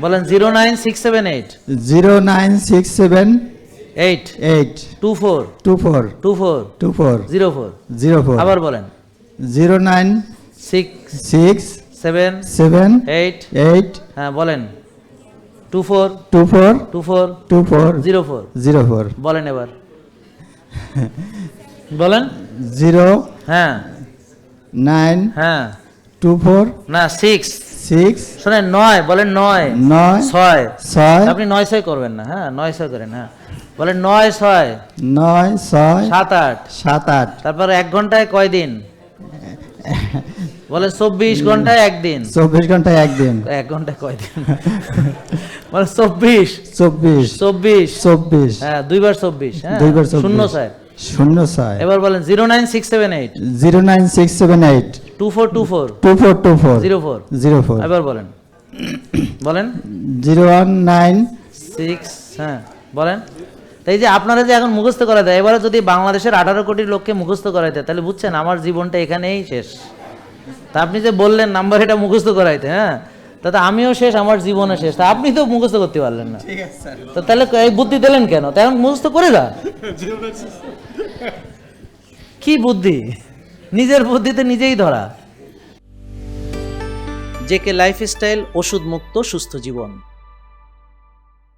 বলেন zero nine six seven eight. Zero nine six seven eight. Eight. Two four. Two four. Two four. Two four. Zero four. Zero four. আবার বলেন। Zero nine six six seven seven eight. Eight. হ্যাঁ বলেন। Two four. Two four. Two four. Two four. Zero four. Zero four. বলেন এবার। বলেন। Zero হ্যাঁ। Nine হ্যাঁ। Two four. না সিক্স। সিক্স শোনেন নয় বলেন নয় নয় ছয়। ছয় আপনি নয় ছয় করবেন না হ্যাঁ নয় ছয় করেন হ্যাঁ। বলেন নয় ছয়। নয় ছয় সাত আট। সাত আট। তারপর এক ঘন্টায় কয় দিন? বলে চব্বিশ ঘন্টায় একদিন চব্বিশ ঘন্টায় একদিন এক ঘন্টায় কয় দিন? বলে চব্বিশ। চব্বিশ। চব্বিশ। চব্বিশ। হ্যাঁ দুইবার চব্বিশ হ্যাঁ। দুইবার শূন্য ছয়। শূন্য ছয়। এবার বলেন zero nine six seven eight. Zero nine six seven eight. Two four two four two four two four zero four zero four এবার বলেন। বলেন। জিরো ওয়ান নাইন সিক্স হ্যাঁ বলেন। তাই যে আপনারা যে এখন মুখস্থ করা দেয় এবারে যদি বাংলাদেশের আঠারো কোটি লোককে মুখস্থ করাইতে তাহলে বুঝছেন আমার জীবনটা এখানেই শেষ। তা আপনি যে বললেন নাম্বার এটা মুখস্থ করাইতে হ্যাঁ তাতে আমিও শেষ আমার জীবনে শেষ। তা আপনি তো মুখস্থ করতে পারলেন না। তো তাহলে এই বুদ্ধি দিলেন কেন? তাই এখন মুখস্থ করে যা। কি বুদ্ধি? নিজের বুদ্ধিতে নিজেই ধরা। জেকে লাইফস্টাইল ওষুধ মুক্ত সুস্থ জীবন।